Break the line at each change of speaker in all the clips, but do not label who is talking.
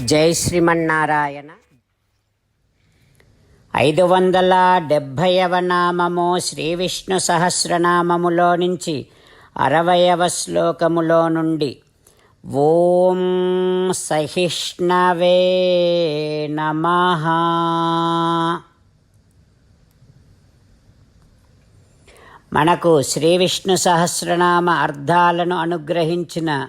జై శ్రీమన్నారాయణ. ఐదు వందల డెబ్భైవ నామము శ్రీ విష్ణు సహస్రనామములో నుంచి అరవయవ శ్లోకములో నుండి ఓం సహిష్ణవే నమ. మనకు శ్రీ విష్ణు సహస్రనామ అర్థాలను అనుగ్రహించిన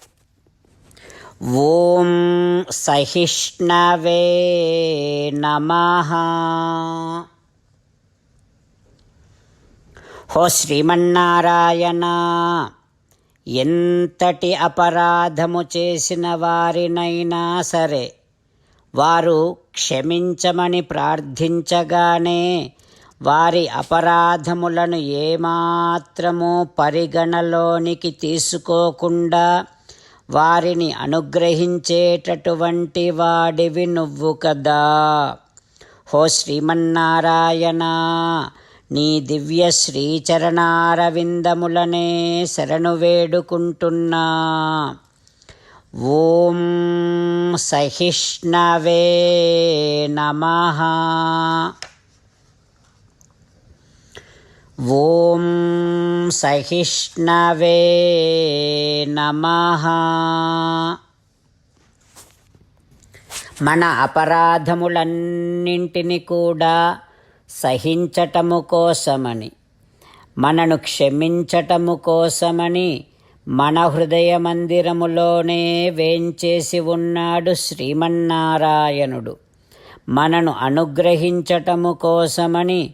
ఓం సహిష్ణవే నమః. హో శ్రీమన్నారాయణ ఎంతటి అపరాధము చేసిన వారినైనా సరే వారు క్షమించమని ప్రార్థించగానే వారి అపరాధములను ఏమాత్రము పరిగణలోనికి తీసుకోకుండా వారిని అనుగ్రహించేటటువంటి వాడివి నువ్వు కదా. హో శ్రీమన్నారాయణ నీ దివ్య శ్రీచరణారవిందములనే శరణు వేడుకుంటున్నా. ఓం సహిష్ణవే నమః. ఓం సహిష్ణవే నమః. మన అపరాధములన్నింటిని కూడా సహించటము కోసమని మనను క్షమించటము కోసమని మన హృదయ మందిరములోనే వేంచేసి ఉన్నాడు శ్రీమన్నారాయణుడు. మనను అనుగ్రహించటము కోసమని